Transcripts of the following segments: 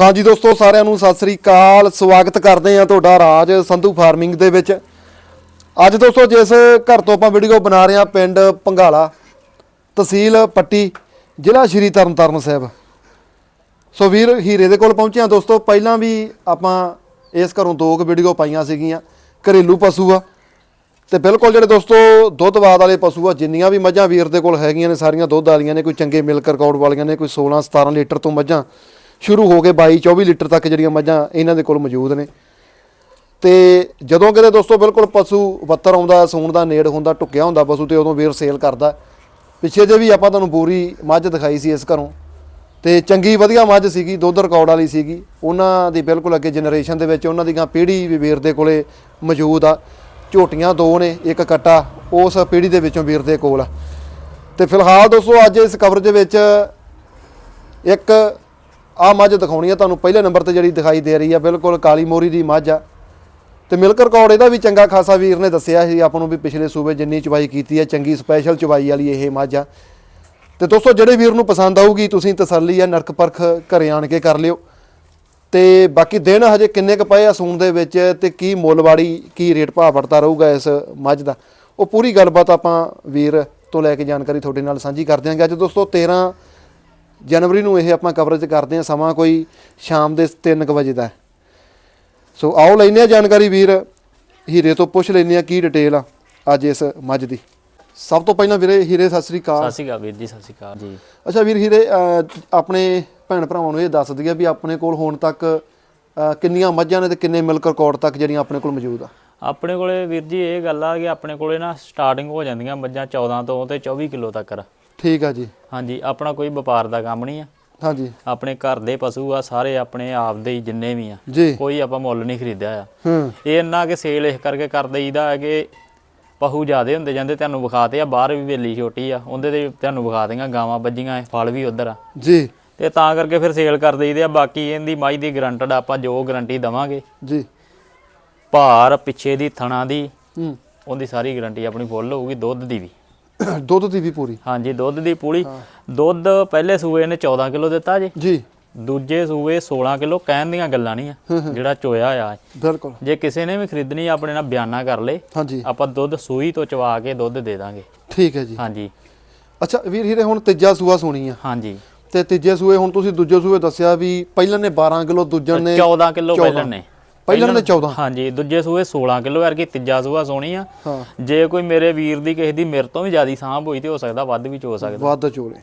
ਹਾਂਜੀ ਦੋਸਤੋ, ਸਾਰਿਆਂ ਨੂੰ ਸਤਿ ਸ੍ਰੀ ਅਕਾਲ। ਸਵਾਗਤ ਕਰਦੇ ਆ ਤੁਹਾਡਾ ਰਾਜ ਸੰਧੂ ਫਾਰਮਿੰਗ ਦੇ ਵਿੱਚ। ਅੱਜ ਦੋਸਤੋ, ਜਿਸ ਘਰ ਤੋਂ ਆਪਾਂ ਵੀਡੀਓ ਬਣਾ ਰਹੇ ਆ ਪਿੰਡ ਪੰਘਾਲਾ ਤਹਿਸੀਲ ਪੱਟੀ, ਜ਼ਿਲ੍ਹਾ ਸ਼੍ਰੀ ਤਰਨਤਾਰਨ ਸਾਹਿਬ। ਸੋ ਵੀਰ, ਹੀਰੇ ਦੇ ਕੋਲ ਪਹੁੰਚੇ ਆ ਦੋਸਤੋ। ਪਹਿਲਾਂ ਵੀ ਆਪਾਂ ਇਸ ਘਰੋਂ ਦੋ ਕੁ ਵੀਡੀਓ ਪਾਈਆਂ ਸੀਗੀਆਂ। ਘਰੇਲੂ ਪਸ਼ੂ ਆ। ਤੇ ਬਿਲਕੁਲ ਜਿਹੜੇ ਦੋਸਤੋ ਦੁੱਧਵਾਦ ਵਾਲੇ ਪਸ਼ੂ ਆ, ਜਿੰਨੀਆਂ ਵੀ ਮੱਝਾਂ ਵੀਰ ਦੇ ਕੋਲ ਹੈਗੀਆਂ ਨੇ, ਸਾਰੀਆਂ ਦੁੱਧ ਵਾਲੀਆਂ ਨੇ, ਕੋਈ ਚੰਗੇ ਮਿਲਕ ਰਿਕਾਰਡ ਵਾਲੀਆਂ ਨੇ, ਕੋਈ 16 17 ਲੀਟਰ ਤੋਂ ਮੱਝਾਂ ਸ਼ੁਰੂ ਹੋ ਕੇ 22 24 ਲੀਟਰ ਤੱਕ ਜਿਹੜੀਆਂ ਮੱਝਾਂ ਇਹਨਾਂ ਦੇ ਕੋਲ ਮੌਜੂਦ ਨੇ। ਤੇ ਜਦੋਂ ਕਿਤੇ ਦੋਸਤੋ ਬਿਲਕੁਲ ਪਸ਼ੂ ਬੱਤਰ ਆਉਂਦਾ, ਸੂਣ ਦਾ ਨੇੜ ਹੁੰਦਾ ਟੁੱਕਿਆ ਹੁੰਦਾ ਪਸ਼ੂ ਤੇ ਉਦੋਂ ਵੀਰ ਸੇਲ ਕਰਦਾ। ਪਿੱਛੇ ਜੇ ਵੀ ਆਪਾਂ ਤੁਹਾਨੂੰ ਬੂਰੀ ਮੱਝ ਦਿਖਾਈ ਸੀ ਇਸ ਘਰੋਂ। ਤੇ ਚੰਗੀ ਵਧੀਆ ਮੱਝ ਸੀਗੀ, ਦੁੱਧ ਰਿਕਾਰਡ ਵਾਲੀ ਸੀਗੀ। ਉਹਨਾਂ ਦੀ ਬਿਲਕੁਲ ਅੱਗੇ ਜਨਰੇਸ਼ਨ ਦੇ ਵਿੱਚ ਉਹਨਾਂ ਦੀ ਗਾਂ ਪੀੜ੍ਹੀ ਵੀ ਵੀਰ ਦੇ ਕੋਲੇ ਮੌਜੂਦ ਆ। ਝੋਟੀਆਂ ਦੋ ਨੇ, ਇੱਕ ਕੱਟਾ, ਉਸ ਪੀੜ੍ਹੀ ਦੇ ਵਿੱਚੋਂ ਵੀਰ ਦੇ ਕੋਲ ਆ। ਤੇ ਫਿਲਹਾਲ ਦੋਸਤੋ ਅੱਜ ਇਸ ਕਵਰੇਜ ਵਿੱਚ ਇੱਕ ਆ ਮੱਝ ਦਿਖਾਉਣੀ ਆ, ਤੁਹਾਨੂੰ ਪਹਿਲੇ ਨੰਬਰ ਤੇ ਜਿਹੜੀ ਦਿਖਾਈ ਦੇ ਰਹੀ ਆ, ਬਿਲਕੁਲ ਕਾਲੀ ਮੋਰੀ ਦੀ ਮੱਝ ਆ। ਤੇ ਮਿਲਕ ਰਿਕਾਰਡ ਇਹਦਾ ਵੀ ਚੰਗਾ ਖਾਸਾ ਵੀਰ ਨੇ ਦੱਸਿਆ ਸੀ, ਆਪਾਂ ਨੂੰ ਵੀ ਪਿਛਲੇ ਸੂਬੇ ਜਿੰਨੀ ਚਵਾਈ ਕੀਤੀ ਹੈ ਚੰਗੀ ਸਪੈਸ਼ਲ ਚਵਾਈ ਵਾਲੀ ਇਹ ਮੱਝ ਆ। ਤੇ ਦੋਸਤੋ, ਜਿਹੜੇ ਵੀਰ ਨੂੰ ਪਸੰਦ ਆਊਗੀ, ਤੁਸੀਂ ਤਸੱਲੀ ਆ, ਨਰਕ ਪਰਖ ਘਰੇ ਆਣ ਕੇ ਕਰ ਲਿਓ। ਤੇ ਬਾਕੀ ਦਿਨ ਹਜੇ ਕਿੰਨੇ ਕ ਪਏ ਆ ਸੂਣ ਦੇ ਵਿੱਚ, ਤੇ ਕੀ ਮੁੱਲਵਾੜੀ ਕੀ ਰੇਟ ਭਾਅ ਵੜਦਾ ਰਹੂਗਾ ਇਸ ਮੱਝ ਦਾ, ਉਹ ਪੂਰੀ ਗੱਲਬਾਤ ਆਪਾਂ ਵੀਰ ਤੋਂ ਲੈ ਕੇ ਜਾਣਕਾਰੀ ਤੁਹਾਡੇ ਨਾਲ ਸਾਂਝੀ ਕਰ ਦਿਆਂਗੇ ਅੱਜ ਦੋਸਤੋ 13 ਜਨਵਰੀ ਨੂੰ ਇਹ ਆਪਾਂ ਕਵਰੇਜ ਕਰਦੇ ਹਾਂ ਸਮਾਂ ਕੋਈ ਸ਼ਾਮ ਦੇ 3:00 ਵਜੇ ਦਾ। ਸੋ ਆਓ ਲੈਨੇ ਆ ਜਾਣਕਾਰੀ ਵੀਰ ਹੀਰੇ ਤੋਂ ਪੁੱਛ ਲੈਨੇ ਆ ਕੀ ਡਿਟੇਲ ਆ ਅੱਜ ਇਸ ਮੱਝ ਦੀ। ਸਭ ਤੋਂ ਪਹਿਲਾਂ ਵੀਰੇ ਹੀਰੇ ਸਤਿ ਸ੍ਰੀ ਅਕਾਲ। ਸਤਿ ਸ਼੍ਰੀ ਅਕਾਲ ਵੀਰ ਜੀ ਸਤਿ ਸ਼੍ਰੀ ਅਕਾਲ। ਜੀ। ਅੱਛਾ ਵੀਰ ਹੀਰੇ ਆਪਣੇ ਭੈਣ ਭਰਾਵਾਂ ਨੂੰ ਇਹ ਦੱਸ ਦਈਏ ਵੀ ਆਪਣੇ ਕੋਲ ਹੁਣ ਤੱਕ ਕਿੰਨੀਆਂ ਮੱਝਾਂ ਨੇ ਤੇ ਕਿੰਨੇ ਮਿਲਕ ਰਿਕਾਰਡ ਤੱਕ ਜਿਹੜੀਆਂ ਆਪਣੇ ਕੋਲ ਮੌਜੂਦ ਆ? ਆਪਣੇ ਕੋਲੇ ਵੀਰ ਜੀ ਇਹ ਗੱਲ ਆ ਕਿ ਆਪਣੇ ਕੋਲੇ ਨਾ ਸਟਾਰਟਿੰਗ ਹੋ ਜਾਂਦੀਆਂ ਮੱਝਾਂ 14 ਤੋਂ ਤੇ 24 ਕਿਲੋ ਤੱਕ ਠੀਕ ਆ ਜੀ। ਹਾਂਜੀ ਆਪਣਾ ਕੋਈ ਵਪਾਰ ਦਾ ਕੰਮ ਨਹੀਂ ਆ। ਹਾਂਜੀ। ਆਪਣੇ ਘਰ ਦੇ ਪਸ਼ੂ ਆ ਸਾਰੇ ਆਪਣੇ ਆਪ ਦੇ ਹੀ ਜਿੰਨੇ ਵੀ ਆ। ਜੀ। ਕੋਈ ਆਪਾਂ ਮੁੱਲ ਨਹੀਂ ਖਰੀਦਿਆ ਆ। ਹੂੰ। ਇਹ ਇੰਨਾ ਕਿ ਸੇਲ ਇਸ ਕਰਕੇ ਕਰ ਦਈਦਾ ਹੈ ਕਿ ਪਸ਼ੂ ਜ਼ਿਆਦੇ ਹੁੰਦੇ ਜਾਂਦੇ ਤੁਹਾਨੂੰ ਵਿਖਾਤੇ ਆ ਬਾਹਰ ਵੀ ਵੇਲੀ ਛੋਟੀ ਆ ਉਹਦੇ ਤੇ ਤੁਹਾਨੂੰ ਵਿਖਾ ਦੇਗਾ ਗਾਵਾਂ ਵੱਜੀਆਂ ਐ, ਫਲ ਵੀ ਉਧਰ ਆ। ਜੀ। ਤੇ ਤਾਂ ਕਰਕੇ ਫਿਰ ਸੇਲ ਕਰ ਦਈਦੇ ਆ ਬਾਕੀ ਇਹਦੀ ਮਾਈ ਦੀ ਗਰੰਟਡ ਆਪਾਂ ਜੋ ਗਰੰਟੀ ਦਵਾਂਗੇ। ਜੀ। ਭਾਰ ਪਿੱਛੇ ਦੀ ਥਣਾ ਦੀ ਹੂੰ। ਉਹਦੀ ਸਾਰੀ ਗਾਰੰਟੀ ਆਪਣੀ ਫੁੱਲ ਹੋਊਗੀ ਦੁੱਧ ਦੀ ਵੀ। ਦੁੱਧ ਦੀ ਵੀ ਪੂਰੀ। ਹਾਂਜੀ ਦੁੱਧ ਦੀ ਪੂਰੀ। ਦੁੱਧ ਪਹਿਲੇ ਸੂਏ ਨੇ 14 ਕਿਲੋ ਦਿੱਤਾ ਜੀ। ਜੀ। ਦੂਜੇ ਸੂਏ 16 ਕਿਲੋ ਕਹਿਣ ਦੀਆਂ ਗੱਲਾਂ ਨਹੀਂ ਆ ਜਿਹੜਾ ਚੋਇਆ ਆ। ਬਿਲਕੁਲ। ਜੇ ਕਿਸੇ ਨੇ ਵੀ ਖਰੀਦਣੀ ਆ, ਆਪਣੇ ਨਾਲ ਬਿਆਨਾ ਕਰ ਲੇ। ਹਾਂਜੀ। ਆਪਾਂ ਦੁੱਧ ਸੂਈ ਤੋਂ ਚਵਾ ਕੇ ਦੁੱਧ ਦੇ ਦਾਂਗੇ। ਠੀਕ ਹੈ ਜੀ। ਹਾਂਜੀ। ਅੱਛਾ ਵੀਰ ਹੀਰੇ ਹੁਣ ਤੀਜਾ ਸੂਆ ਸੁਣੀ ਆ। ਹਾਂਜੀ। ਤੇ ਤੀਜੇ ਸੂਏ ਹੁਣ ਤੁਸੀਂ ਦੂਜੇ ਸੂਏ ਦੱਸਿਆ ਵੀ ਪਹਿਲਾਂ ਨੇ 12 ਕਿਲੋ ਦੂਜੇ ਨੇ 14 ਕਿਲੋ ਪਹਿਲਾਂ ਨੇ। ਪਹਿਲਾਂ ਨੇ 14 ਹਾਂਜੀ ਦੂਜੇ ਸੂਏ 16 ਕਿਲੋ ਕਿ ਤੀਜਾ ਸੂਆ ਸੋਣੀ ਆ। ਜੇ ਕੋਈ ਮੇਰੇ ਵੀਰ ਦੀ ਕਿਸੇ ਦੀ ਮੇਰੇ ਤੋਂ ਵੀ ਜ਼ਿਆਦੀ ਸਾਂਭ ਹੋਈ ਤੇ ਹੋ ਸਕਦਾ ਵੱਧ ਵੀ ਚੋ ਸਕਦਾ। ਵੱਧ ਚੋਲੇ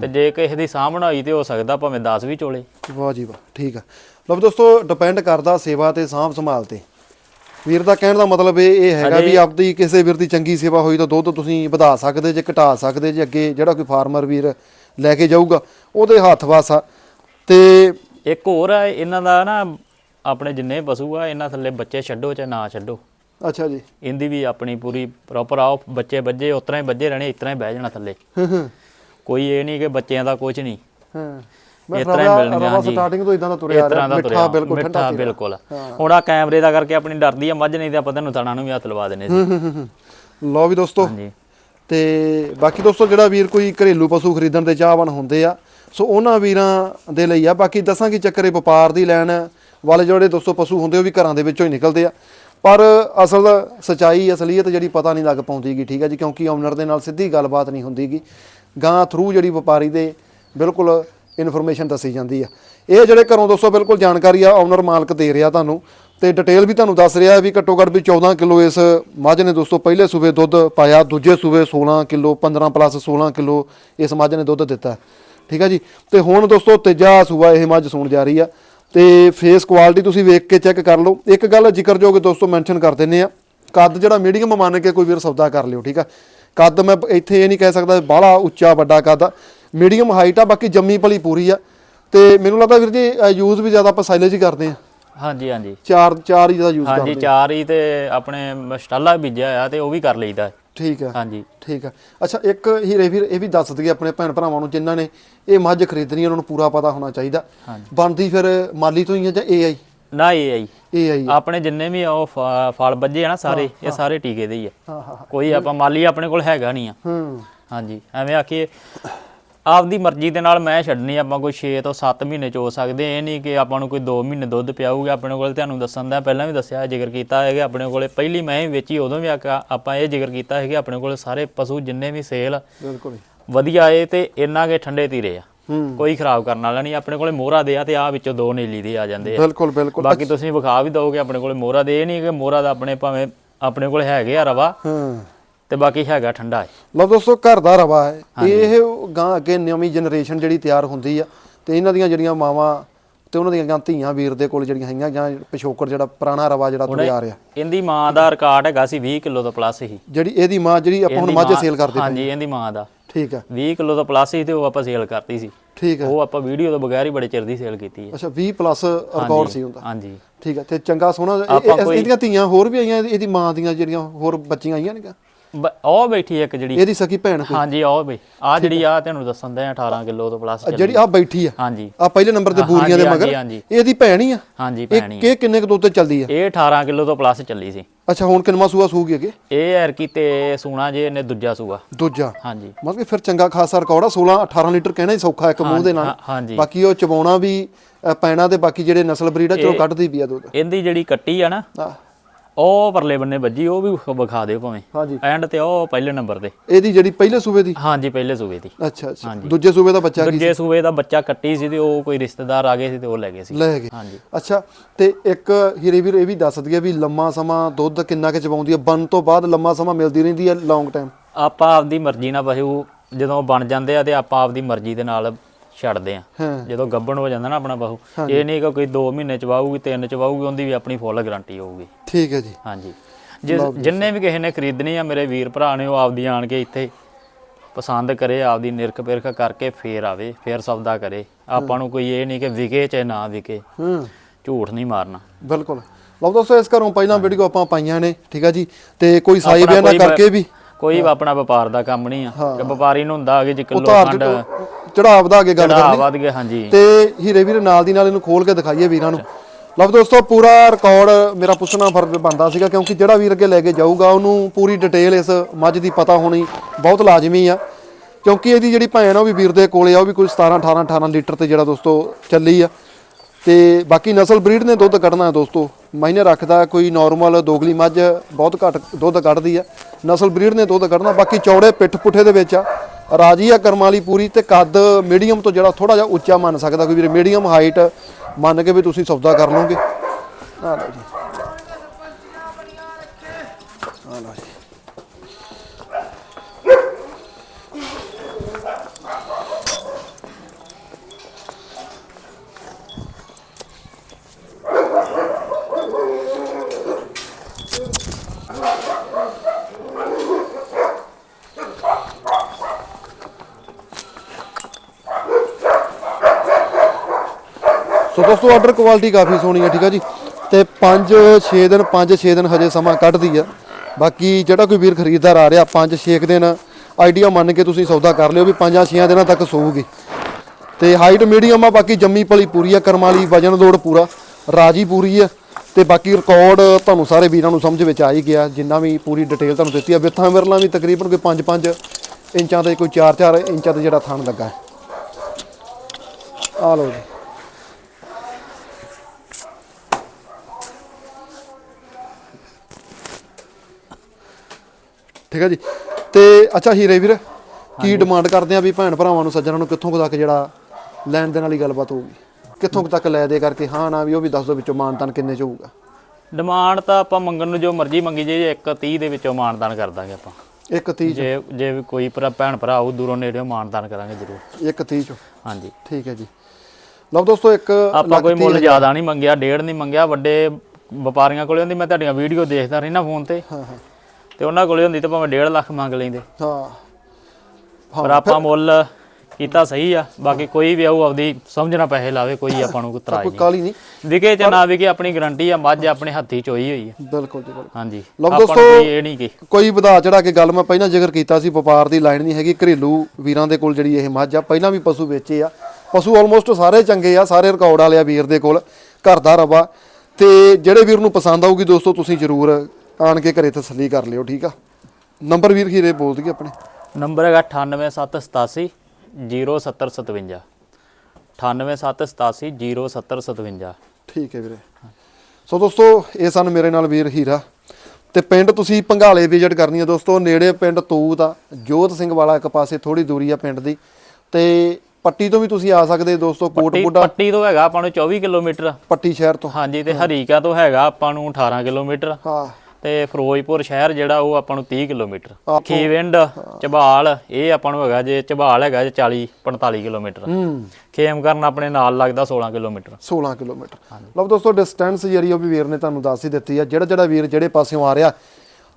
ਤੇ ਜੇ ਕਿਸੇ ਦੀ ਸਾਂਭਣਾ ਹੋਈ ਤੇ ਹੋ ਸਕਦਾ ਭਾਵੇਂ 10 ਵੀ ਚੋਲੇ। ਵਾਹ ਜੀ ਵਾਹ ਠੀਕ ਆ। ਲਓ ਦੋਸਤੋ ਡਿਪੈਂਡ ਕਰਦਾ ਸੇਵਾ ਤੇ ਸਾਂਭ ਸੰਭਾਲ ਤੇ। ਵੀਰ ਦਾ ਕਹਿਣ ਦਾ ਮਤਲਬ ਇਹ ਇਹ ਹੈਗਾ ਵੀ ਆਪਦੀ ਕਿਸੇ ਵੀਰ ਦੀ ਚੰਗੀ ਸੇਵਾ ਹੋਈ ਤਾਂ ਦੁੱਧ ਤੁਸੀਂ ਵਧਾ ਸਕਦੇ ਜੇ ਘਟਾ ਸਕਦੇ ਜੇ ਅੱਗੇ ਜਿਹੜਾ ਕੋਈ ਫਾਰਮਰ ਵੀਰ ਲੈ ਕੇ ਜਾਊਗਾ ਉਹਦੇ ਹੱਥ ਵਾਸ ਤੇ ਇੱਕ ਹੋਰ ਆ ਇਹਨਾਂ ਦਾ ਨਾ ਆਪਣੇ ਜਿੰਨੇ ਪਸ਼ੂ ਆ ਇਹਨਾਂ ਥੱਲੇ ਬੱਚੇ ਛੱਡੋ ਚਾਹੇ ਨਾ ਛੱਡੋ। ਅੱਛਾ ਜੀ। ਇਹਦੀ ਵੀ ਆਪਣੀ ਪੂਰੀ ਪ੍ਰੋਪਰ ਆਓ ਬੱਚੇ ਵੱਜੇ ਉਤਰਾ ਹੀ ਵੱਜੇ ਰਹਿਣੇ ਇਤਰਾ ਹੀ ਬਹਿ ਜਾਣਾ ਥੱਲੇ। ਕੋਈ ਇਹ ਨਹੀਂ ਕਿ ਬੱਚਿਆਂ ਦਾ ਕੁਝ ਨਹੀਂ। ਹਾਂ। ਇਸ ਤਰ੍ਹਾਂ ਹੀ ਰਵਾ ਮਿਲਣਗੇ, ਹਾਂਜੀ। ਸਟਾਰਟਿੰਗ ਤੋਂ ਇਦਾਂ ਦਾ ਤੁਰਿਆ ਆ ਰਿਹਾ ਮਿੱਠਾ ਬਿਲਕੁਲ ਠੰਡਾ ਬਿਲਕੁਲ ਹੁਣ ਆ ਕੈਮਰੇ ਦਾ ਕਰਕੇ ਆਪਣੀ ਡਰਦੀ ਆ ਮੱਝ ਨਹੀਂ ਤੇ ਆਪਾਂ ਤੈਨੂੰ ਥਣਾ ਨੂੰ ਵੀ ਹੱਥ ਲਵਾ ਦੇਣੇ ਸੀ। ਲਓ ਵੀ ਦੋਸਤੋ ਹਾਂਜੀ। ਤੇ ਬਾਕੀ ਦੋਸਤੋ ਜਿਹੜਾ ਵੀਰ ਕੋਈ ਘਰੇਲੂ ਪਸ਼ੂ ਖਰੀਦਣ ਦੇ ਚਾਹਵਾਨ ਹੁੰਦੇ ਆ ਸੋ ਉਹਨਾਂ ਵੀਰਾਂ ਦੇ ਲਈ ਆ। ਬਾਕੀ ਦੱਸਾਂ ਕਿ ਚੱਕਰੇ ਵਪਾਰ ਦੀ ਲੈਣ ਵਾਲੇ ਜਿਹੜੇ ਦੋਸਤੋ ਪਸ਼ੂ ਹੁੰਦੇ ਉਹ ਵੀ ਘਰਾਂ ਦੇ ਵਿੱਚੋਂ ਹੀ ਨਿਕਲਦੇ ਆ। ਪਰ ਅਸਲ ਸਚਾਈ, ਅਸਲੀਅਤ ਜਿਹੜੀ ਪਤਾ ਨਹੀਂ ਲੱਗ ਪਾਉਂਦੀਗੀ, ਠੀਕ ਹੈ ਜੀ, ਕਿਉਂਕਿ ਓਨਰ ਦੇ ਨਾਲ ਸਿੱਧੀ ਗੱਲਬਾਤ ਨਹੀਂ ਹੁੰਦੀਗੀ। ਗਾਂ ਥਰੂ ਜਿਹੜੀ ਵਪਾਰੀ ਦੇ ਬਿਲਕੁਲ ਇਨਫੋਰਮੇਸ਼ਨ ਦੱਸੀ ਜਾਂਦੀ ਆ। ਇਹ ਜਿਹੜੇ ਘਰੋਂ ਦੋਸਤੋ ਬਿਲਕੁਲ ਜਾਣਕਾਰੀ ਆ ਓਨਰ ਮਾਲਕ ਦੇ ਰਿਹਾ ਤੁਹਾਨੂੰ। ਤੇ ਡਿਟੇਲ ਵੀ ਤੁਹਾਨੂੰ ਦੱਸ ਰਿਹਾ ਵੀ ਘੱਟੋ ਘੱਟ ਵੀ 14 ਕਿਲੋ ਇਸ ਮੱਝ ਨੇ ਦੋਸਤੋ ਪਹਿਲੇ ਸੂਬੇ ਦੁੱਧ ਪਾਇਆ, ਦੂਜੇ ਸੂਬੇ 16 ਕਿਲੋ 15 ਪਲੱਸ 16 ਕਿਲੋ ਇਸ ਮੱਝ ਨੇ ਦੁੱਧ ਦਿੱਤਾ। ਠੀਕ ਹੈ ਜੀ, ਤੇ ਹੁਣ ਦੋਸਤੋ ਤੀਜਾ ਸੂਬਾ ਇਹ ਮੱਝ ਸੂਣ ਜਾ ਰਹੀ ਆ। ਤੇ ਫੇਸ ਕੁਆਲਿਟੀ ਤੁਸੀਂ ਵੇਖ ਕੇ ਚੈੱਕ ਕਰ ਲਓ। ਇੱਕ ਗੱਲ ਜ਼ਿਕਰਯੋਗ ਦੋਸਤੋ ਮੈਂਸ਼ਨ ਕਰ ਦਿੰਨੇ ਆ ਕੱਦ ਜਿਹੜਾ ਮੀਡੀਅਮ ਮੰਨ ਕੇ ਕੋਈ ਵੀਰ ਸੌਦਾ ਕਰ ਲਿਓ ਠੀਕ ਆ? ਕੱਦ ਮੈਂ ਇੱਥੇ ਇਹ ਨਹੀਂ ਕਹਿ ਸਕਦਾ ਬਾਹਲਾ ਉੱਚਾ ਵੱਡਾ ਕੱਦ ਮੀਡੀਅਮ ਹਾਈਟ ਆ ਬਾਕੀ ਜੰਮੀ ਭਲੀ ਪੂਰੀ ਆ। ਤੇ ਮੈਨੂੰ ਲੱਗਦਾ ਵੀਰ ਜੀ ਯੂਜ਼ ਵੀ ਜ਼ਿਆਦਾ ਆਪਾਂ ਸਾਈਲੇਜ ਹੀ ਕਰਦੇ ਆ ਹਾਂਜੀ ਹਾਂਜੀ। ਚਾਰ ਚਾਰ ਹੀ ਦਾ ਯੂਜ਼ ਹਾਂਜੀ ਕਰਦੇ ਚਾਰ ਹੀ ਤੇ ਆਪਣੇ ਮਸਟਾਲਾ ਬੀਜਿਆ ਆ ਤੇ ਉਹ ਵੀ ਕਰ ਲਈਦਾ। ਠੀਕ ਆ ਹਾਂਜੀ। ਠੀਕ ਆ ਅੱਛਾ ਇੱਕ ਹੀਰੇ ਵੀਰ ਇਹ ਵੀ ਦੱਸ ਦਈਏ ਆਪਣੇ ਭੈਣ ਭਰਾਵਾਂ ਨੂੰ ਜਿਨ੍ਹਾਂ ਨੇ ਇਹ ਮੱਝ ਖਰੀਦਣੀ ਉਹਨਾਂ ਨੂੰ ਪੂਰਾ ਪਤਾ ਹੋਣਾ ਚਾਹੀਦਾ। ਬਣਦੀ ਫਿਰ ਮਾਲੀ ਤੋਂ ਹੀ ਆ ਜਾਂ ਏਆਈ ਨਾ ਇਹ ਆਈ ਏਆਈ ਆਪਣੇ ਜਿੰਨੇ ਵੀ ਉਹ ਫਲ ਵੱਜੇ ਆ ਨਾ ਸਾਰੇ ਇਹ ਸਾਰੇ ਟੀਕੇ ਦੇ ਹੀ ਆ। ਹਾਂ ਹਾਂ। ਕੋਈ ਆਪਾਂ ਮਾਲੀ ਆਪਣੇ ਕੋਲ ਹੈਗਾ ਨਹੀਂ ਆ। ਹੂੰ। ਹਾਂਜੀ ਐਵੇਂ ਆਖੀਏ ਆਪਦੀ ਮਰਜ਼ੀ ਦੇ ਨਾਲ ਮੈਂ ਛੱਡਣੀ ਆਪਾਂ ਕੋਈ 6 ਤੋਂ 7 ਮਹੀਨੇ ਚੋ ਸਕਦੇ ਇਹ ਨਹੀਂ ਕਿ ਆਪਾਂ ਨੂੰ ਕੋਈ 2 ਮਹੀਨੇ ਦੁੱਧ ਪਿਆਊਗਾ ਆਪਣੇ ਕੋਲ ਤੁਹਾਨੂੰ ਦੱਸਣ ਦਾ ਪਹਿਲਾਂ ਵੀ ਦੱਸਿਆ ਜ਼ਿਕਰ ਕੀਤਾ ਹੈ ਕਿ ਆਪਣੇ ਕੋਲੇ ਪਹਿਲੀ ਮੈਂ ਹੀ ਵੇਚੀ ਉਦੋਂ ਵੀ ਆਪਾਂ ਇਹ ਜ਼ਿਕਰ ਕੀਤਾ ਹੈ ਕਿ ਆਪਣੇ ਕੋਲੇ ਸਾਰੇ ਪਸ਼ੂ ਜਿੰਨੇ ਵੀ ਸੇਲ ਬਿਲਕੁਲ ਵਧੀਆ ਏ ਤੇ ਇੰਨਾ ਕੇ ਠੰਡੇ ਧੀਰੇ ਆ। ਕੋਈ ਖਰਾਬ ਕਰਨ ਵਾਲਾ ਨਹੀਂ ਆਪਣੇ ਕੋਲੇ ਮੋਹਰਾ ਦੇ ਆ ਤੇ ਆ ਵਿੱਚੋਂ ਦੋ ਨੀਲੀ ਦੇ ਆ ਜਾਂਦੇ ਆ। ਬਿਲਕੁਲ ਬਿਲਕੁਲ। ਬਾਕੀ ਤੁਸੀਂ ਵਿਖਾ ਵੀ ਦੋਗੇ ਆਪਣੇ ਕੋਲੇ ਮੋਹਰਾ ਦੇ ਇਹ ਨਹੀਂ ਕਿ ਮੋਹਰਾ ਦਾ ਆਪਣੇ ਭਾਵੇਂ ਆਪਣੇ ਕੋਲੇ ਹੈਗੇ ਆ ਰਵਾ। ਹਾਂ। ਤੇ ਬਾਕੀ ਹੈਗਾ ਠੰਡਾ ਏ ਲਓ ਦੋਸਤੋ ਘਰ ਦਾ ਰਵਾ ਹੈ। ਇਹ ਗਾਂ ਅੱਗੇ ਨਵੀਂ ਜਨਰੇਸ਼ਨ ਜਿਹੜੀ ਤਿਆਰ ਹੁੰਦੀ ਆ ਤੇ ਇਹਨਾਂ ਦੀਆਂ ਜਿਹੜੀਆਂ ਮਾਵਾਂ ਤੇ ਉਹਨਾਂ ਦੀਆਂ ਧੀਆਂ ਵੀਰ ਦੇ ਕੋਲ ਜਿਹੜੀਆਂ ਹੈਗੀਆਂ ਜਾਂ ਪਿਛੋਕੜ ਜਿਹੜਾ ਪੁਰਾਣਾ ਰਵਾ ਜਿਹੜਾ ਤੁਰਿਆ ਆ। ਰਿਹਾ ਇਹਦੀ ਮਾਂ ਦਾ ਰਿਕਾਰਡ ਹੈਗਾ ਸੀ 20 ਕਿਲੋ ਤੋਂ ਪਲੱਸ ਹੀ। ਜਿਹੜੀ ਇਹਦੀ ਮਾਂ ਜਿਹੜੀ ਆਪਾਂ ਹੁਣ ਮੱਝ ਸੇਲ ਕਰਦੇ ਹਾਂਜੀ ਇਹਦੀ ਮਾਂ ਦਾ। ਠੀਕ ਆ। 20 ਕਿਲੋ ਤੋਂ ਪਲੱਸ ਹੀ ਤੇ ਉਹ ਆਪਾਂ ਸੇਲ ਕਰਤੀ ਸੀ। ਠੀਕ ਆ। ਉਹ ਆਪਾਂ ਵੀਡੀਓ ਤੋਂ ਬਗੈਰ ਹੀ ਬੜੇ ਚਿਰ ਦੀ ਸੇਲ ਕੀਤੀ ਹੈ। ਅੱਛਾ 20 ਪਲੱਸ ਰਿਕਾਰਡ ਸੀ ਹੁੰਦਾ ਹਾਂਜੀ। ਠੀਕ ਆ ਤੇ ਚੰਗਾ ਸੋਹਣਾ ਇਹ- ਇਹ- ਇਹਦੀਆਂ ਧੀਆਂ ਹੋਰ ਵੀ ਆਈਆਂ ਇਹਦੀ ਮਾਂ ਦੀਆਂ ਜਿਹੜੀਆਂ ਹੋਰ ਬੱਚੀਆਂ ਆਈਆਂ ਨੇ ਉਹ ਬੈਠੀ ਇੱਕ ਜਿਹੜੀ। ਇਹਦੀ ਸਕੀ ਭੈਣ ਕੋਈ? ਹਾਂਜੀ ਉਹ ਬਈ ਆ ਜਿਹੜੀ ਆ। ਤੁਹਾਨੂੰ ਦੱਸਣ ਦੇ 18 ਕਿਲੋ ਤੋਂ ਪਲੱਸ ਜਿਹੜੀ ਆ ਬੈਠੀ ਆ। ਹਾਂਜੀ। ਆ ਪਹਿਲੇ ਨੰਬਰ ਤੇ ਬੂਰੀਆਂ ਦੇ ਮਗਰ। ਇਹਦੀ ਭੈਣ ਹੀ ਆ। ਹਾਂਜੀ ਇਹ ਭੈਣੀ ਕਿ ਕਿੰਨੇ ਕੁ ਦੁੱਧ ਤੇ ਚੱਲਦੀ ਆ? ਇਹ 18 ਕਿਲੋ ਤੋਂ ਪਲੱਸ ਚੱਲੀ ਸੀ। ਅੱਛਾ ਹੁਣ ਕਿੰਨਵਾ ਸੂਆ ਸੂਗੀ ਅੱਗੇ? ਇਹ ਐਰ ਕੀਤੇ ਸੂਣਾ ਜੇ ਇਹਨੇ ਦੂਜਾ ਸੂਆ। ਦੂਜਾ। ਹਾਂਜੀ। ਮਤਲਬ ਕਿ ਫਿਰ ਚੰਗਾ ਖਾਸਾ ਰਿਕਾਰਡ ਆ। 16 18 ਲੀਟਰ ਕਹਿਣਾ ਹੀ ਸੌਖਾ ਇੱਕ ਮੂੰਹ ਦੇ ਨਾਲ। ਹਾਂ- ਹਾਂਜੀ। ਬਾਕੀ ਉਹ ਚਬਾਉਣਾ ਵੀ ਪੈਣਾ ਤੇ ਬਾਕੀ ਜਿਹੜੇ ਨਸਲ ਬਰੀਡ ਆ ਚਲੋ ਕੱਢਦੀ ਵੀ ਆ ਦੁੱਧ। ਇਹਦੀ ਜਿਹੜੀ ਕੱਟੀ ਆ ਨਾ ਉਹ ਪਰਲੇ ਬੰਨੇ ਵੱਜੀ ਉਹ ਵੀ ਵਿਖਾ ਦਿਓ ਭਾਵੇਂ। ਹਾਂਜੀ। ਐਂਡ ਤੇ ਉਹ ਪਹਿਲੇ ਨੰਬਰ ਤੇ। ਇਹਦੀ ਜਿਹੜੀ ਪਹਿਲੇ ਸੂਬੇ ਦੀ? ਹਾਂਜੀ ਪਹਿਲੇ ਸੂਬੇ ਦੀ। ਅੱਛਾ ਅੱਛਾ। ਦੂਜੇ ਸੂਬੇ ਦਾ ਬੱਚਾ ਕੀ ਦੂਜੇ ਸੂਬੇ ਦਾ ਬੱਚਾ ਕੱਟੀ ਸੀ ਤੇ ਉਹ ਕੋਈ ਰਿਸ਼ਤੇਦਾਰ ਆ ਗਏ ਸੀ ਤੇ ਉਹ ਲੈ ਗਏ ਸੀ। ਲੈ ਗਏ। ਹਾਂਜੀ। ਅੱਛਾ ਤੇ ਇੱਕ ਹੀਰੇ ਵੀਰ ਇਹ ਵੀ ਦੱਸ ਦਈਏ ਵੀ ਲੰਮਾ ਸਮਾਂ ਦੁੱਧ ਕਿੰਨਾ ਕਿ ਚਵਾਉਂਦੀ ਆ? ਬਨ ਤੋਂ ਬਾਅਦ ਲੰਮਾ ਸਮਾਂ ਮਿਲਦੀ ਰਹਿੰਦੀ ਆ ਲੌਂਗ ਟਾਈਮ ਆਪਾਂ ਆਪਦੀ ਮਰਜ਼ੀ ਨਾਲ ਪਸ਼ੂ ਜਦੋਂ ਬਣ ਜਾਂਦੇ ਆ ਤੇ ਆਪਾਂ ਆਪਦੀ ਮਰਜ਼ੀ ਦੇ ਨਾਲ ਛੱਡਦੇ ਆ। ਜਦੋਂ ਗੱਭਣ ਹੋ ਜਾਂਦਾ ਨਾ ਆਪਣਾ ਪਸ਼ੂ ਇਹ ਨਹੀਂ ਕਿ ਕੋਈ 2 ਮਹੀਨੇ ਚ ਵਾਹੂਗੀ 3 ਚ ਵਾਹੂਗੀ ਉਹਦੀ ਵੀ ਆਪਣੀ ਫੁੱਲ ਗਾਰੰਟੀ ਹੋਊਗੀ। ਠੀਕ ਹੈ ਜੀ। ਹਾਂਜੀ। ਜਿੰਨੇ ਵੀ ਕਿਸੇ ਨੇ ਖਰੀਦਣੀ ਆ ਮੇਰੇ ਵੀਰ ਭਰਾ ਨੇ ਉਹ ਆਪਦੀ ਆਣ ਕੇ ਇੱਥੇ ਪਸੰਦ ਕਰੇ ਆਪਦੀ ਨਿਰਖ ਪਿਰਖ ਕਰਕੇ ਫੇਰ ਆਵੇ ਫੇਰ ਸੌਦਾ ਕਰੇ। ਆਪਾਂ ਨੂੰ ਕੋਈ ਇਹ ਨਹੀਂ ਕਿ ਵਿਕੇ ਚਾਹੇ ਨਾ ਵਿਕੇ। ਹੂੰ। ਝੂਠ ਨਹੀਂ ਮਾਰਨਾ। ਬਿਲਕੁਲ। ਲਓ ਦੋਸਤੋ ਇਸ ਘਰੋਂ ਪਹਿਲਾਂ ਵੀਡੀਓ ਆਪਾਂ ਪਾਈਆਂ ਨੇ ਠੀਕ ਆ ਜੀ? ਤੇ ਕੋਈ ਸਾਈ ਬਿਆਨਾ ਕਰਕੇ ਵੀ ਕੋਈ ਆਪਣਾ ਵਪਾਰ ਦਾ ਕੰਮ ਨਹੀਂ ਆ। ਕਿ ਵਪਾਰੀ ਨੂੰ ਹੁੰਦਾ ਕਿ ਜੇ ਕਿਲੋ ਖੰਡ ਚੜਾਵ ਦਾ ਅੱਗੇ ਗੱਲ ਕਰਨੀ। ਵਧ ਗਿਆ ਹਾਂਜੀ। ਤੇ ਹੀਰੇ ਵੀਰ ਨਾਲ ਦੀ ਨਾਲ ਇਹਨੂੰ ਖੋਲ ਕੇ ਦਿਖਾਈਏ ਵੀਰਾਂ ਨੂੰ। ਲਓ ਦੋਸਤੋ ਪੂਰਾ ਰਿਕਾਰਡ ਮੇਰਾ ਪੁੱਛਣਾ ਫਰਜ਼ ਬੰਦਾ ਸੀਗਾ ਕਿਉਂਕਿ ਜਿਹੜਾ ਵੀਰ ਅੱਗੇ ਲੈ ਕੇ ਜਾਊਗਾ ਉਹਨੂੰ ਪੂਰੀ ਡਿਟੇਲ ਇਸ ਮੱਝ ਦੀ ਪਤਾ ਹੋਣੀ ਬਹੁਤ ਲਾਜ਼ਮੀ ਆ। ਕਿਉਂਕਿ ਇਹਦੀ ਜਿਹੜੀ ਭੈਣ ਆ ਉਹ ਵੀ ਵੀਰ ਦੇ ਕੋਲੇ ਆ ਉਹ ਵੀ ਕੋਈ 17 18 18 ਲੀਟਰ ਤੇ ਜਿਹੜਾ ਦੋਸਤੋ ਚੱਲੀ ਆ। ਤੇ ਬਾਕੀ ਨਸਲ ਬਰੀਡ ਨੇ ਦੁੱਧ ਕੱਢਣਾ ਹੈ ਦੋਸਤੋ। ਮਾਇਨੇ ਰੱਖਦਾ ਕੋਈ ਨਾਰਮਲ ਦੋਗਲੀ ਮੱਝ, ਬਹੁਤ ਘੱਟ ਦੁੱਧ ਕੱਢਦੀ ਆ। ਨਸਲ ਬਰੀਡ ਨੇ ਦੁੱਧ ਕੱਢਣਾ, ਬਾਕੀ ਚੌੜੇ ਪਿੱਠ ਪੁੱਠੇ ਦੇ ਵਿੱਚ ਆ। ਰਾਜੀ ਆ ਕਰਮਾਂ ਵਾਲੀ ਪੂਰੀ ਤੇ ਕੱਦ ਮੀਡੀਅਮ ਤੋਂ ਜਿਹੜਾ ਥੋੜਾ ਜਿਹਾ ਉੱਚਾ ਮੰਨ ਸਕਦਾ ਕੋਈ ਵੀਰੇ। ਮੀਡੀਅਮ ਹਾਈਟ ਮੰਨ ਕੇ ਵੀ ਤੁਸੀਂ ਸੌਦਾ ਕਰ ਲਓਗੇ। ਆ ਲਓ ਜੀ। ਆ ਲਓ ਜੀ। ਸੋ ਦੋਸਤੋ ਆਰਡਰ ਕੁਆਲਿਟੀ ਕਾਫੀ ਸੋਹਣੀ ਹੈ, ਠੀਕ ਹੈ ਜੀ। ਤੇ 5 6 ਦਿਨ 5 6 ਦਿਨ ਹਜੇ ਸਮਾਂ ਕੱਢਦੀ ਆ। ਬਾਕੀ ਜਿਹੜਾ ਕੋਈ ਵੀਰ ਖਰੀਦਦਾਰ ਆ ਰਿਹਾ 5 6 ਦਿਨ ਆਈਡੀਆ ਮੰਨ ਕੇ ਤੁਸੀਂ ਸੌਦਾ ਕਰ ਲਿਓ ਵੀ 5 6 ਦਿਨਾਂ ਤੱਕ ਸੋਊਗੀ। ਤੇ ਹਾਈਟ ਮੀਡੀਅਮ ਆ, ਬਾਕੀ ਜੰਮੀ ਪਲੀ ਪੂਰੀ ਆ, ਕਰਮ ਵਾਲੀ ਵਜਨ ਲੋੜ ਪੂਰਾ, ਰਾਜੀ ਪੂਰੀ ਆ। ਤੇ ਬਾਕੀ ਰਿਕਾਰਡ ਤੁਹਾਨੂੰ ਸਾਰੇ ਵੀਰਾਂ ਨੂੰ ਸਮਝ ਵਿੱਚ ਆ ਹੀ ਗਿਆ, ਜਿੰਨਾ ਵੀ ਪੂਰੀ ਡਿਟੇਲ ਤੁਹਾਨੂੰ ਦਿੱਤੀ ਆ। ਵਿੱਥਾਂ ਵਿਰਲਾਂ ਵੀ ਤਕਰੀਬਨ ਕੋਈ 5-5 ਇੰਚਾਂ ਤੇ ਕੋਈ 4-4 ਇੰਚਾਂ ਤੇ ਜਿਹੜਾ ਥਾਣ ਲੱਗਾ। ਆ ਲਓ ਜੀ। ਠੀਕ ਹੈ ਜੀ? ਤੇ ਅੱਛਾ ਹੀਰੇ ਵੀਰ ਕੀ ਡਿਮਾਂਡ ਕਰਦੇ ਆ ਵੀ ਭੈਣ ਭਰਾਵਾਂ ਨੂੰ ਸੱਜਣਾਂ ਨੂੰ ਕਿੱਥੋਂ ਤੱਕ ਜਿਹੜਾ ਲੈਣ ਦੇਣ ਵਾਲੀ ਗੱਲਬਾਤ ਹੋਊਗੀ? ਕਿੱਥੋਂ ਤੱਕ ਲੈ ਦੇ ਕਰਕੇ ਹਾਂ ਨਾ ਵੀ ਉਹ ਵੀ ਦੱਸ ਦੋ ਵਿੱਚੋਂ ਮਾਨਤਾਨ ਕਿੰਨੇ ਚ ਹੋਊਗਾ? ਡਿਮਾਂਡ ਤਾਂ ਆਪਾਂ ਮੰਗਣ ਨੂੰ ਜੋ ਮਰਜ਼ੀ ਮੰਗੀ ਜੇ 1 30 ਦੇ ਵਿੱਚੋਂ ਮਾਨਦਾਨ ਕਰ ਦਾਂਗੇ ਆਪਾਂ। ਇੱਕ 30 ਚ? ਜੇ ਜੇ ਵੀ ਕੋਈ ਭਰਾ ਭੈਣ ਭਰਾ ਆਊ ਦੂਰੋਂ ਨੇੜਿਓਂ ਮਾਨਦਾਨ ਕਰਾਂਗੇ ਜ਼ਰੂਰ। ਇੱਕ 30 ਚ? ਹਾਂਜੀ। ਠੀਕ ਹੈ ਜੀ। ਲਓ ਦੋਸਤੋ ਇੱਕ ਆਪਾਂ ਕੋਈ ਮੁੱਲ ਜ਼ਿਆਦਾ ਨਹੀਂ ਮੰਗਿਆ ਡੇਢ ਨਹੀਂ ਮੰਗਿਆ ਵੱਡੇ ਵਪਾਰੀਆਂ ਕੋਲੇ ਹੁੰਦੀ ਮੈਂ ਤੁਹਾਡੀਆਂ ਵੀਡੀਓ ਦੇਖਦਾ ਰਹਿਣਾ ਫੋਨ ਤੇ। ਹਾਂ ਹਾਂ। ਤੇ ਉਹਨਾਂ ਕੋਲੇ ਹੁੰਦੀ ਤਾਂ ਭਾਵੇਂ 1.5 ਲੱਖ ਮੰਗ ਲੈਂਦੇ। ਹਾਂ। ਪਰ ਆਪਾਂ ਮੁੱਲ ਕੀਤਾ ਸਹੀ ਆ ਬਾਕੀ ਕੋਈ ਵੀ ਆਊ ਆਪਦੀ ਸਮਝਣਾ ਪੈਸੇ ਲਾਵੇ ਕੋਈ ਆਪਾਂ ਨੂੰ ਇਤਰਾਜ਼ ਕੋਈ ਨਹੀਂ। ਕਾਲੀ ਨਹੀਂ। ਵਿਕੇ ਚ ਨਾ ਵਿਕੇ ਆਪਣੀ ਗਾਰੰਟੀ ਆ ਮੱਝ ਆਪਣੇ ਹੱਥੀ ਚੋਈ ਹੋਈ ਹੈ ਬਿਲਕੁਲ ਜੀ ਬਿਲਕੁਲ। ਹਾਂਜੀ। ਲਓ ਆਪਾਂ ਨੂੰ ਦੋਸਤੋ, ਕੋਈ ਇਹ ਨਹੀਂ ਕਿ ਕੋਈ ਵਧਾ ਚੜਾ ਕੇ ਗੱਲ ਮੈਂ ਪਹਿਲਾਂ ਜ਼ਿਕਰ ਕੀਤਾ ਸੀ ਵਪਾਰ ਦੀ ਲਾਈਨ ਨਹੀਂ ਹੈਗੀ ਘਰੇਲੂ ਵੀਰਾਂ ਦੇ ਕੋਲ ਜਿਹੜੀ ਇਹ ਮੱਝ ਆ ਪਹਿਲਾਂ ਵੀ ਪਸ਼ੂ ਵੇਚੇ ਆ। ਪਸ਼ੂ ਆਲਮੋਸਟ ਸਾਰੇ ਚੰਗੇ ਆ ਸਾਰੇ ਰਿਕਾਰਡ ਵਾਲੇ ਆ ਵੀਰ ਦੇ ਕੋਲ ਘਰ ਦਾ ਰਵਾ। ਤੇ ਜਿਹੜੇ ਵੀਰ ਨੂੰ ਪਸੰਦ ਆਊਗੀ ਦੋਸਤੋ ਤੁਸੀਂ ਜਰੂਰ ਆਣ ਕੇ ਘਰੇ ਤਸੱਲੀ ਕਰ ਲਿਓ ਠੀਕ ਆ? ਨੰਬਰ ਵੀਰ ਖੀਰੇ ਬੋਲ ਦਈਏ ਆਪਣੇ। ਨੰਬਰ ਹੈਗਾ 98787 07057 98787 07057 ਠੀਕ ਹੈ ਵੀਰੇ। ਸੋ ਦੋਸਤੋ ਇਹ ਸਨ ਮੇਰੇ ਨਾਲ ਵੀਰ ਹੀਰਾ ਤੇ ਪਿੰਡ ਤੁਸੀਂ ਪੰਘਾਲੇ ਵਿਜ਼ਿਟ ਕਰਨੀ ਹੈ ਦੋਸਤੋ ਨੇੜੇ ਪਿੰਡ ਤੂਤ ਆ ਜੋਤ ਸਿੰਘ ਵਾਲਾ ਇੱਕ ਪਾਸੇ ਥੋੜੀ ਦੂਰੀ ਆ ਪਿੰਡ ਦੀ। ਤੇ ਪੱਟੀ ਤੋਂ ਵੀ ਤੁਸੀਂ ਆ ਸਕਦੇ ਦੋਸਤੋ ਕੋਟਪੁੱਡਾ ਪੱਟੀ ਤੋਂ ਹੈਗਾ ਆਪਾਂ ਨੂੰ 24 ਕਿਲੋਮੀਟਰ। ਪੱਟੀ ਸ਼ਹਿਰ ਤੋਂ। ਹਾਂਜੀ ਤੇ ਹਰੀਕਾ ਤੋਂ ਹੈਗਾ ਆਪਾਂ ਨੂੰ 18 ਕਿਲੋਮੀਟਰ। ਹਾਂ। ਤੇ ਫਿਰੋਜ਼ਪੁਰ ਸ਼ਹਿਰ ਜਿਹੜਾ ਉਹ ਆਪਾਂ ਨੂੰ 30 ਕਿਲੋਮੀਟਰ। ਖੀਵਿੰਡ ਝਬਾਲ ਇਹ ਆਪਾਂ ਨੂੰ ਹੈਗਾ ਜੇ ਝਬਾਲ ਹੈਗਾ ਜੇ 40 45 ਕਿਲੋਮੀਟਰ। ਖੇਮ ਕਰਨ ਆਪਣੇ ਨਾਲ ਲੱਗਦਾ 16 ਕਿਲੋਮੀਟਰ। 16 ਕਿਲੋਮੀਟਰ। ਲਓ ਦੋਸਤੋ ਡਿਸਟੈਂਸ ਜਿਹੜੀ ਉਹ ਵੀ ਵੀਰ ਨੇ ਤੁਹਾਨੂੰ ਦੱਸ ਹੀ ਦਿੱਤੀ ਆ। ਜਿਹੜਾ ਜਿਹੜਾ ਵੀਰ ਜਿਹੜੇ ਪਾਸਿਓਂ ਆ ਰਿਹਾ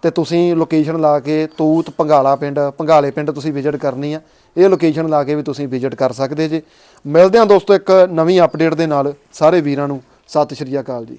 ਤੇ ਤੁਸੀਂ ਲੋਕੇਸ਼ਨ ਲਾ ਕੇ ਤੂਤ ਪੰਗਾਲਾ ਪਿੰਡ ਪੰਗਾਲੇ ਪਿੰਡ ਤੁਸੀਂ ਵਿਜ਼ਿਟ ਕਰਨੀ ਆ। ਇਹ ਲੋਕੇਸ਼ਨ ਲਾ ਕੇ ਵੀ ਤੁਸੀਂ ਵਿਜ਼ਿਟ ਕਰ ਸਕਦੇ ਜੇ। ਮਿਲਦੇ ਹਾਂ ਦੋਸਤੋ ਇੱਕ ਨਵੀਂ ਅਪਡੇਟ ਦੇ ਨਾਲ। ਸਾਰੇ ਵੀਰਾਂ ਨੂੰ ਸਤਿ ਸ਼੍ਰੀ ਅਕਾਲ ਜੀ।